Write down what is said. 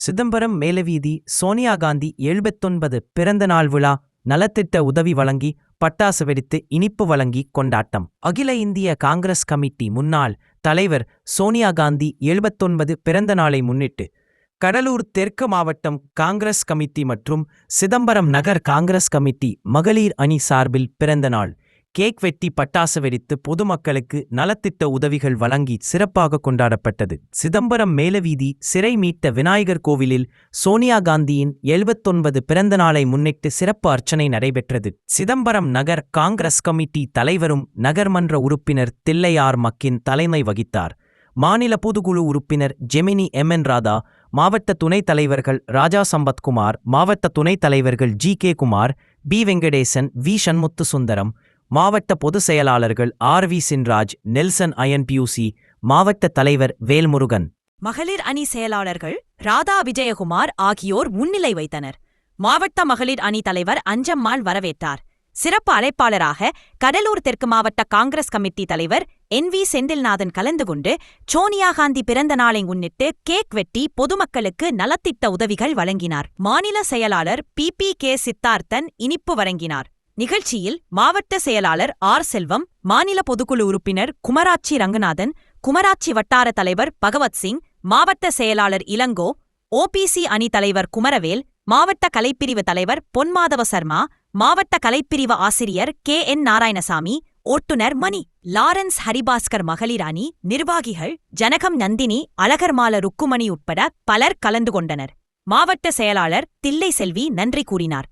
சிதம்பரம் மேலவீதி சோனியா காந்தி எழுபத்தொன்பது பிறந்த நாள் விழா நலத்திட்ட உதவி வழங்கி பட்டாசு வெடித்து இனிப்பு வழங்கி கொண்டாட்டம். அகில இந்திய காங்கிரஸ் கமிட்டி முன்னாள் தலைவர் சோனியா காந்தி எழுபத்தொன்பது பிறந்த நாளை முன்னிட்டு கடலூர் தெற்கு மாவட்டம் காங்கிரஸ் கமிட்டி மற்றும் சிதம்பரம் நகர் காங்கிரஸ் கமிட்டி மகளிர் அணி சார்பில் பிறந்த நாள் கேக் வெட்டி பட்டாசு வெடித்து பொதுமக்களுக்கு நலத்திட்ட உதவிகள் வழங்கி சிறப்பாக கொண்டாடப்பட்டது. சிதம்பரம் மேலவீதி சிறை மீட்ட விநாயகர் கோவிலில் சோனியா காந்தியின் எழுபத்தொன்பது பிறந்த நாளை முன்னிட்டு சிறப்பு அர்ச்சனை நடைபெற்றது. சிதம்பரம் நகர் காங்கிரஸ் கமிட்டி தலைவரும் நகர்மன்ற உறுப்பினர் தில்லையார் மக்கின் தலைமை வகித்தார். மாநில பொதுக்குழு உறுப்பினர் ஜெமினி எம். என். ராதா மாவட்ட துணைத் தலைவர்கள் ராஜா சம்பத்குமார் மாவட்ட துணைத் தலைவர்கள் G. K. Kumar P. Venkatesan V. Shanmuthu Sundaram மாவட்ட பொதுச் செயலாளர்கள் R V Chinraj Nelson Ayan PUC மாவட்ட தலைவர் வேல்முருகன். மகளிர் அணி செயலாளர்கள் ராதா விஜயகுமார் ஆகியோர் முன்னிலை வைத்தனர். மாவட்ட மகளிர் அணி தலைவர் அஞ்சம்மாள் வரவேற்றார். சிறப்பு அழைப்பாளராக கடலூர் தெற்கு மாவட்ட காங்கிரஸ் கமிட்டி தலைவர் என் வி செந்தில்நாதன் கலந்து கொண்டு சோனியா காந்தி பிறந்த நாளை முன்னிட்டு கேக் வெட்டி பொதுமக்களுக்கு நலத்திட்ட உதவிகள் வழங்கினார். மாநில செயலாளர் பி பி கே சித்தார்த்தன் இனிப்பு வழங்கினார். நிகழ்ச்சியில் மாவட்ட செயலாளர் ஆர். செல்வம் மாநில பொதுக்குழு உறுப்பினர் குமராட்சி ரங்கநாதன் குமராட்சி வட்டார தலைவர் பகவத் சிங் மாவட்ட செயலாளர் இளங்கோ ஓபிசி அணி தலைவர் குமரவேல் மாவட்ட கலைப்பிரிவு தலைவர் பொன்மாதவ சர்மா மாவட்ட கலைப்பிரிவு ஆசிரியர் கே. என். நாராயணசாமி ஓட்டுநர் மணி லாரன்ஸ் ஹரிபாஸ்கர் மகளிர் அணி நிர்வாகிகள் ஜனகம் நந்தினி அழகர்மால ருக்குமணி உட்பட பலர் கலந்து கொண்டனர். மாவட்ட செயலாளர் தில்லை செல்வி நன்றி கூறினார்.